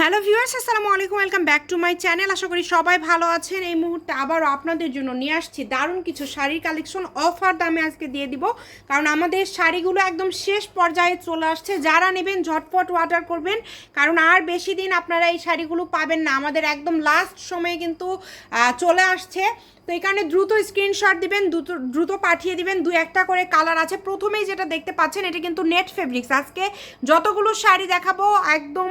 Hello viewers, আসসালামু আলাইকুম, welcome back to my channel. আশা করি সবাই ভালো আছেন। এই মুহূর্তে আবারও আপনাদের জন্য নিয়ে আসছি দারুণ কিছু শাড়ির কালেকশন অফার দামে আজকে দিয়ে দিব। কারণ আমাদের শাড়িগুলো একদম শেষ পর্যায়ে চলে আসছে। যারা নেবেন ঝটপট অর্ডার করবেন। কারণ আর বেশি দিন আপনারা এই শাড়িগুলো পাবেন না। আমাদের একদম লাস্ট সময়ে কিন্তু চলে আসছে। তো কারণে দ্রুত স্ক্রিনশট দিবেন, দ্রুত দ্রুত পাঠিয়ে দিবেন, দু একটা করে কালার আছে। প্রথমেই যেটা দেখতে পাচ্ছেন, এটা কিন্তু নেট ফেব্রিক্স আজকে যতগুলো শাড়ি দেখাবো, একদম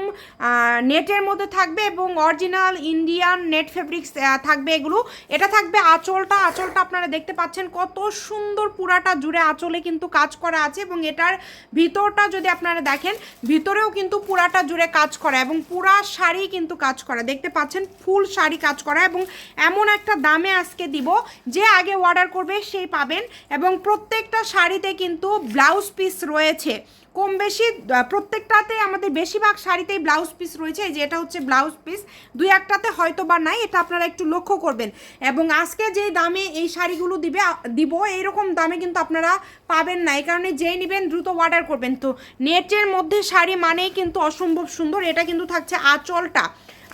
নেটের মধ্যে থাকবে এবং অরিজিনাল ইন্ডিয়ান নেট ফেব্রিক্স থাকবে এগুলো। এটা থাকবে আঁচলটা। আঁচলটা আপনারা দেখতে পাচ্ছেন কত সুন্দর পুরাটা জুড়ে আঁচলে কিন্তু কাজ করা আছে এবং এটার ভিতরটা যদি আপনারা দেখেন, ভিতরেও কিন্তু পুরাটা জুড়ে কাজ করা এবং পুরা শাড়ি কিন্তু কাজ করা। দেখতে পাচ্ছেন, ফুল শাড়ি কাজ করা এবং এমন একটা দামে আজকে দিব, যে আগে অর্ডার করবে সেই পাবেন এবং প্রত্যেকটা শাড়িতে কিন্তু ব্লাউজ পিস রয়েছে। কম বেশি প্রত্যেকটাতে আমাদের বেশিরভাগ শাড়িতেই ব্লাউজ পিস রয়েছে, এই যে এটা হচ্ছে ব্লাউজ পিস দুই একটাতে হয়তো বা নাই, এটা আপনারা একটু লক্ষ্য করবেন। এবং আজকে যেই দামে এই শাড়িগুলো দিবে দিব, এইরকম দামে কিন্তু আপনারা পাবেন না, এই কারণে যেই নেবেন দ্রুত অর্ডার করবেন। তো নেটের মধ্যে শাড়ি মানেই কিন্তু অসম্ভব সুন্দর, এটা কিন্তু থাকছে আঁচলটা।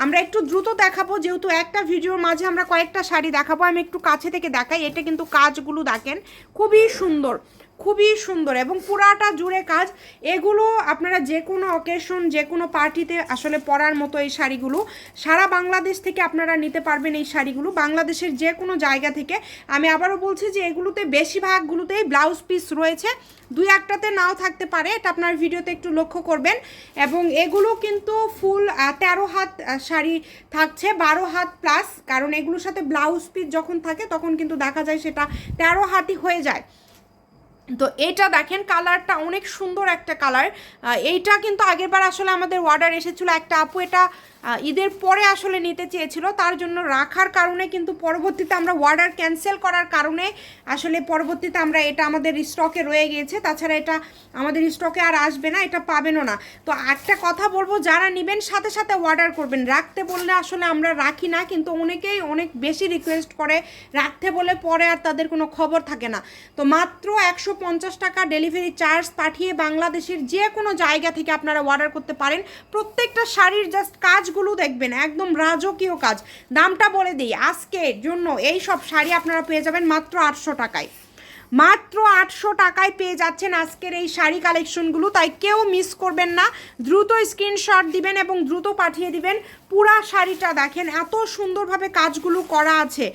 আমরা একটু দ্রুত দেখাবো, যেহেতু একটা ভিডিওর মাঝে আমরা কয়েকটা শাড়ি দেখাবো, আমি একটু কাছে থেকে দেখাই, এটা কিন্তু কাজগুলো দেখেন, খুবই সুন্দর। খুবই সুন্দর এবং পুরাটা জুড়ে কাজ। এগুলো আপনারা যে কোনো অকেশন যে কোনো পার্টিতে আসলে পরার মতো এই শাড়িগুলো। সারা বাংলাদেশ থেকে আপনারা নিতে পারবেন এই শাড়িগুলো। বাংলাদেশের যে কোনো জায়গা থেকে। আমি আবারও বলছি যে এগুলোতে বেশিরভাগগুলোতেই ব্লাউজ পিস রয়েছে। দুই একটাতে নাও থাকতে পারে, এটা আপনার ভিডিওতে একটু লক্ষ্য করবেন। এবং এগুলো কিন্তু ফুল তেরো হাত শাড়ি থাকছে, বারো হাত প্লাস কারণ এগুলোর সাথে ব্লাউজ পিস যখন থাকে, তখন কিন্তু দেখা যায় সেটা তেরো হাতই হয়ে যায়। তো এটা দেখেন কালারটা অনেক সুন্দর একটা কালার। এইটা কিন্তু আগেরবার আসলে আমাদের অর্ডার এসেছিল একটা আপু এটা ঈদের পরে আসলে নিতে চেয়েছিল, তার জন্য রাখার কারণে কিন্তু পরবর্তীতে আমরা অর্ডার ক্যান্সেল করার কারণে আসলে পরবর্তীতে আমরা এটা আমাদের স্টকে রয়ে গিয়েছে। তাছাড়া এটা আমাদের স্টকে আর আসবে না, এটা পাবেনও না। তো একটা কথা বলব, যারা নেবেন সাথে সাথে অর্ডার করবেন। রাখতে বললে আসলে আমরা রাখি না, কিন্তু অনেকেই অনেক বেশি রিকোয়েস্ট করে রাখতে বলে পরে আর তাদের কোনো খবর থাকে না। তো মাত্র একশো পঞ্চাশ টাকা ডেলিভারি চার্জ পাঠিয়ে বাংলাদেশের যে কোনো জায়গা থেকে আপনারা অর্ডার করতে পারেন। প্রত্যেকটা শাড়ির জাস্ট কাজগুলো দেখবেন, একদম রাজকীয় কাজ। দামটা বলে দিই, আজকের জন্য এই সব শাড়ি আপনারা পেয়ে যাবেন মাত্র আটশো টাকায়। মাত্র আটশো টাকায় পেয়ে যাচ্ছেন আজকের এই শাড়ি কালেকশনগুলো, তাই কেউ মিস করবেন না। দ্রুত স্ক্রিনশট দিবেন এবং দ্রুত পাঠিয়ে দিবেন পুরা শাড়িটা। দেখেন, এত সুন্দরভাবে কাজগুলো করা আছে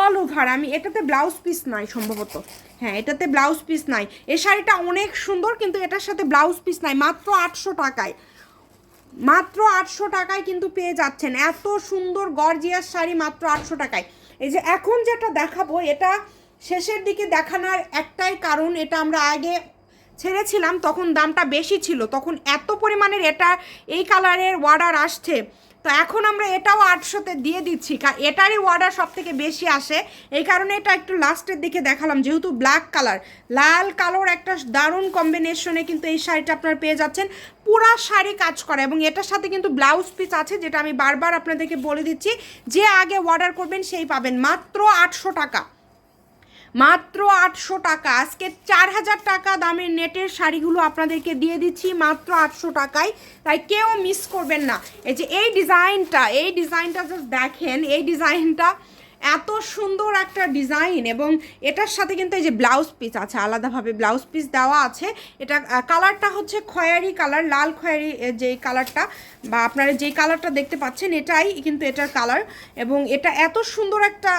অল ওভার আমি, এটাতে ব্লাউজ পিস নাই সম্ভবত। হ্যাঁ এটাতে ব্লাউজ পিস নাই। এ শাড়িটা অনেক সুন্দর, কিন্তু এটার সাথে ব্লাউজ পিস নাই। মাত্র আটশো টাকায়। মাত্র আটশো টাকায় কিন্তু পেয়ে যাচ্ছেন। এত সুন্দর গর্জিয়াস শাড়ি মাত্র আটশো টাকায়। এই যে, এখন যেটা দেখাবো, এটা শেষের দিকে দেখানোর একটাই কারণ, এটা আমরা আগে ছেড়েছিলাম, তখন দামটা বেশি ছিল, তখন এত পরিমাণের এটা, এই কালারের অর্ডার আসছে। তো এখন আমরা এটাও আটশোতে দিয়ে দিচ্ছি, কা- এটারই অর্ডার সব থেকে বেশি আসে। এই কারণে এটা একটু লাস্টের দিকে দেখালাম, যেহেতু ব্ল্যাক কালার লাল কালোর একটা দারুণ কম্বিনেশনে কিন্তু এই শাড়িটা আপনারা পেয়ে যাচ্ছেন। পুরা শাড়ি কাজ করা, এবং এটার সাথে কিন্তু ব্লাউজ পিস আছে, যেটা আমি বারবার আপনাদেরকে বলে দিচ্ছি, যে আগে অর্ডার করবেন সেই পাবেন, মাত্র আটশো টাকা। মাত্র আটশো টাকা। আজকে চার হাজার টাকা দামের নেটের শাড়িগুলো আপনাদেরকে দিয়ে দিচ্ছি মাত্র আটশো টাকায়। তাই কেউ মিস করবেন না। এই যে এই ডিজাইনটা এই ডিজাইনটা জাস্ট দেখেন, এই ডিজাইনটা এত সুন্দর একটা ডিজাইন এবং এটার সাথে কিন্তু এই যে ব্লাউজ পিস আছে, আলাদাভাবে ব্লাউজ পিস দেওয়া আছে। এটা কালারটা হচ্ছে খয়েরি কালার লাল খয়েরি যে কালারটা বা আপনারা যেই কালারটা দেখতে পাচ্ছেন এটাই কিন্তু এটার কালার এবং এটা এত সুন্দর একটা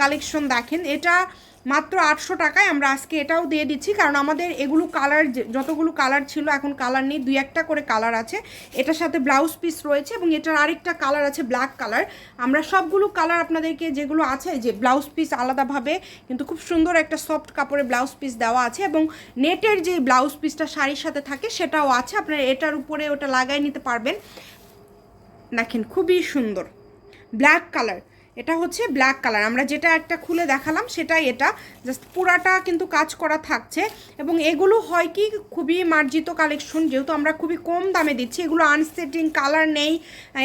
কালেকশন দেখেন। এটা মাত্র আটশো টাকায় আমরা আজকে এটাও দিয়ে দিচ্ছি, কারণ আমাদের এগুলো কালার যতগুলো কালার ছিল এখন কালার নেই, দুই একটা করে কালার আছে। এটার সাথে ব্লাউজ পিস রয়েছে এবং এটার আরেকটা কালার আছে ব্ল্যাক কালার আমরা সবগুলো কালার আপনাদেরকে যেগুলো আছে যে ব্লাউজ পিস আলাদাভাবে, কিন্তু খুব সুন্দর একটা সফট কাপড়ে ব্লাউজ পিস দেওয়া আছে এবং নেটের যে ব্লাউজ পিসটা শাড়ির সাথে থাকে সেটাও আছে, আপনারা এটার উপরে ওটা লাগাই নিতে পারবেন। দেখেন খুবই সুন্দর ব্ল্যাক কালার এটা হচ্ছে ব্ল্যাক কালার আমরা যেটা একটা খুলে দেখালাম, সেটাই এটা। জাস্ট পুরাটা কিন্তু কাজ করা থাকছে। এবং এগুলো হয় কি, খুবই মার্জিত কালেকশন যেহেতু আমরা খুবই কম দামে দিচ্ছি, এগুলো আনসেটিং কালার নেই।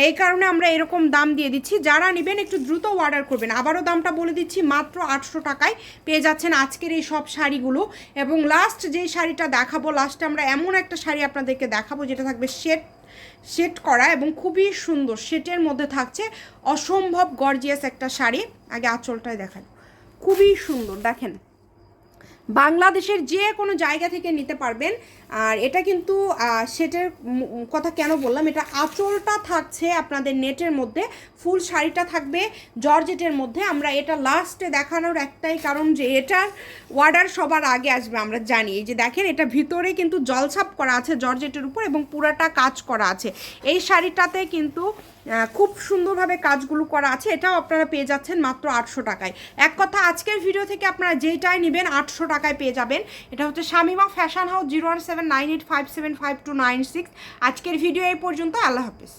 এই কারণে আমরা এরকম দাম দিয়ে দিচ্ছি। যারা নেবেন, একটু দ্রুত অর্ডার করবেন। আবারও দামটা বলে দিচ্ছি, মাত্র আটশো টাকায় পেয়ে যাচ্ছেন আজকের এই সব শাড়িগুলো। এবং লাস্ট যেই শাড়িটা দেখাবো লাস্টে আমরা এমন একটা শাড়ি আপনাদেরকে দেখাবো, যেটা থাকবে শেড সেট করা এবং খুবই সুন্দর সেটের মধ্যে থাকছে অসম্ভব গর্জিয়াস একটা শাড়ি। আগে আঁচলটায় দেখেন খুবই সুন্দর, দেখেন। বাংলাদেশের যে কোনো জায়গা থেকে নিতে পারবেন। আর এটা কিন্তু সেটের কথা কেন বললাম? এটা আঁচলটা থাকছে আপনাদের নেটের মধ্যে, ফুল শাড়িটা থাকবে জর্জেটের মধ্যে। আমরা এটা লাস্টে দেখানোর একটাই কারণ যে এটার অর্ডার সবার আগে আসবে, আমরা জানি। যে দেখেন, এটা ভিতরে কিন্তু জলছাপ করা আছে জর্জেটের উপর এবং পুরাটা কাজ করা আছে। এই শাড়িটাতে কিন্তু খুব সুন্দরভাবে কাজগুলো করা আছে। এটাও আপনারা পেয়ে যাচ্ছেন মাত্র আটশো টাকায়। এক কথা, আজকের ভিডিও থেকে আপনারা যেইটাই নেবেন আটশো টাকায় পেয়ে যাবেন। এটা হচ্ছে Shamima fashion house zero one seven nine eight five seven five two nine six. আজকের ভিডিও এই পর্যন্ত, আল্লাহ হাফিজ।